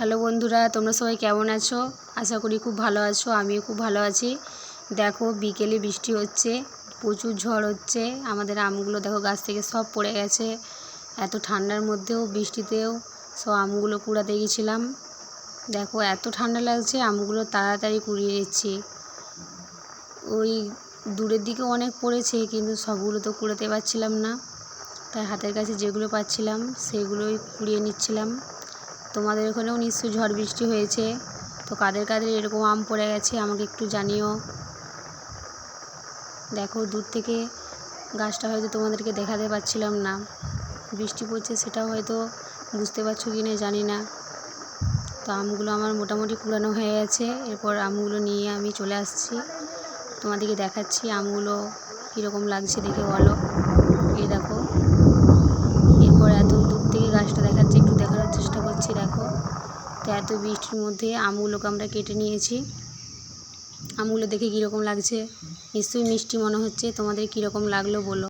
Hello বন্ধুরা, তোমরা সবাই কেমন আছো? আশা করি খুব ভালো আছো, আমিও খুব ভালো আছি। দেখো, বিকেলে বৃষ্টি হচ্ছে, প্রচুর ঝড় হচ্ছে, আমাদের আমগুলো দেখো গাছ থেকে সব পড়ে গেছে। এত ঠান্ডার মধ্যেও, বৃষ্টিতেও সব আমগুলো কুড়াতে গেছিলাম। দেখো, এত ঠান্ডা লাগছে, আমগুলো তাড়াতাড়ি কুড়িয়ে নিচ্ছি। ওই দূরের দিকে অনেক পড়েছে, কিন্তু সবগুলো তো কুড়াতে পারছিলাম না। তাই হাতের কাছে যেগুলো পাচ্ছিলাম, সেগুলোই কুড়িয়ে নিচ্ছিলাম। তোমাদের ওখানেও নিশ্চয়ই ঝড় বৃষ্টি হয়েছে। তো কাদের কাদের এরকম আম পড়ে গেছে আমাকে একটু জানিও। দেখো, দূর থেকে গাছটা হয়তো তোমাদেরকে দেখাতে পারছিলাম না। বৃষ্টি পড়ছে সেটাও হয়তো বুঝতে পারছ কি না জানি না। তো আমগুলো আমার মোটামুটি কুড়ানো হয়ে গেছে। এরপর আমগুলো নিয়ে আমি চলে আসছি। তোমাদেরকে দেখাচ্ছি আমগুলো কীরকম লাগছে দেখে বলো। এই দেখো এরপর এত দূর থেকে গাছটা দেখাচ্ছে একটু দেখানোর চেষ্টা করছি দেখো তো এত বৃষ্টির মধ্যে আমগুলোকে আমরা কেটে নিয়েছি। আমগুলো দেখে কীরকম লাগছে? নিশ্চয়ই মিষ্টি মনে হচ্ছে। তোমাদের কীরকম লাগল বলো।